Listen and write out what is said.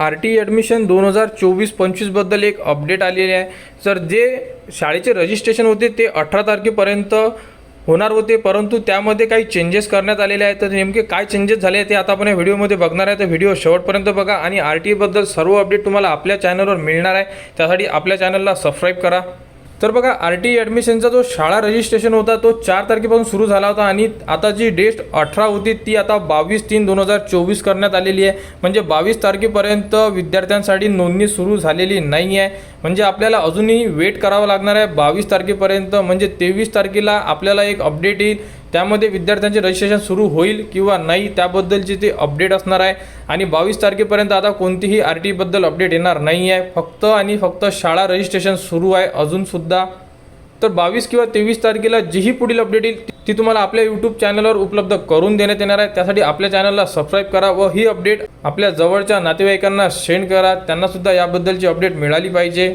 R T admission दोन हजार चोवीस पंचवीसबद्दल एक अपडेट आलेले आहे. तर जे शाळेचे रजिस्ट्रेशन होते ते अठरा तारखेपर्यंत होणार होते परंतु त्यामध्ये काही चेंजेस करण्यात आलेले आहेत. तर नेमके काय चेंजेस झाले ते आता आपण या व्हिडिओमध्ये बघणार आहे. तर व्हिडिओ शेवटपर्यंत बघा आणि आर टी बद्दल सर्व अपडेट तुम्हाला आपल्या चॅनलवर मिळणार आहे. त्यासाठी आपल्या चॅनलला सबस्क्राईब करा. तर बघा आर टी ॲडमिशनचा जो शाळा रजिस्ट्रेशन होता तो चार तारखेपासून सुरू झाला होता आणि आता जी डेट अठरा होती ती आता बावीस तीन दोन हजार चोवीस करण्यात आलेली आहे. म्हणजे बावीस तारखेपर्यंत विद्यार्थ्यांसाठी नोंदणी सुरू झालेली नाही आहे म्हणजे आपल्याला अजूनही वेट करावं लागणार आहे. बावीस तारखेपर्यंत म्हणजे तेवीस तारखेला आपल्याला एक अपडेट येईल. त्यामध्ये विद्यार्थ्यांचे रजिस्ट्रेशन सुरू होईल किंवा नाही त्याबद्दलचे ते अपडेट असणार आहे. आणि बावीस तारखेपर्यंत आता कोणतीही आर टीबद्दल अपडेट येणार नाही आहे फक्त आणि फक्त शाळा रजिस्ट्रेशन सुरू आहे अजूनसुद्धा तर बावीस किंवा तेवीस तारखेला जीही पुढील अपडेट येईल ती तुम्हाला आपल्या यूट्यूब चॅनलवर उपलब्ध करून देण्यात येणार आहे. त्यासाठी आपल्या चॅनलला सबस्क्राईब करा व ही अपडेट आपल्या जवळच्या नातेवाईकांना सेंड करा. त्यांनासुद्धा याबद्दलची अपडेट मिळाली पाहिजे.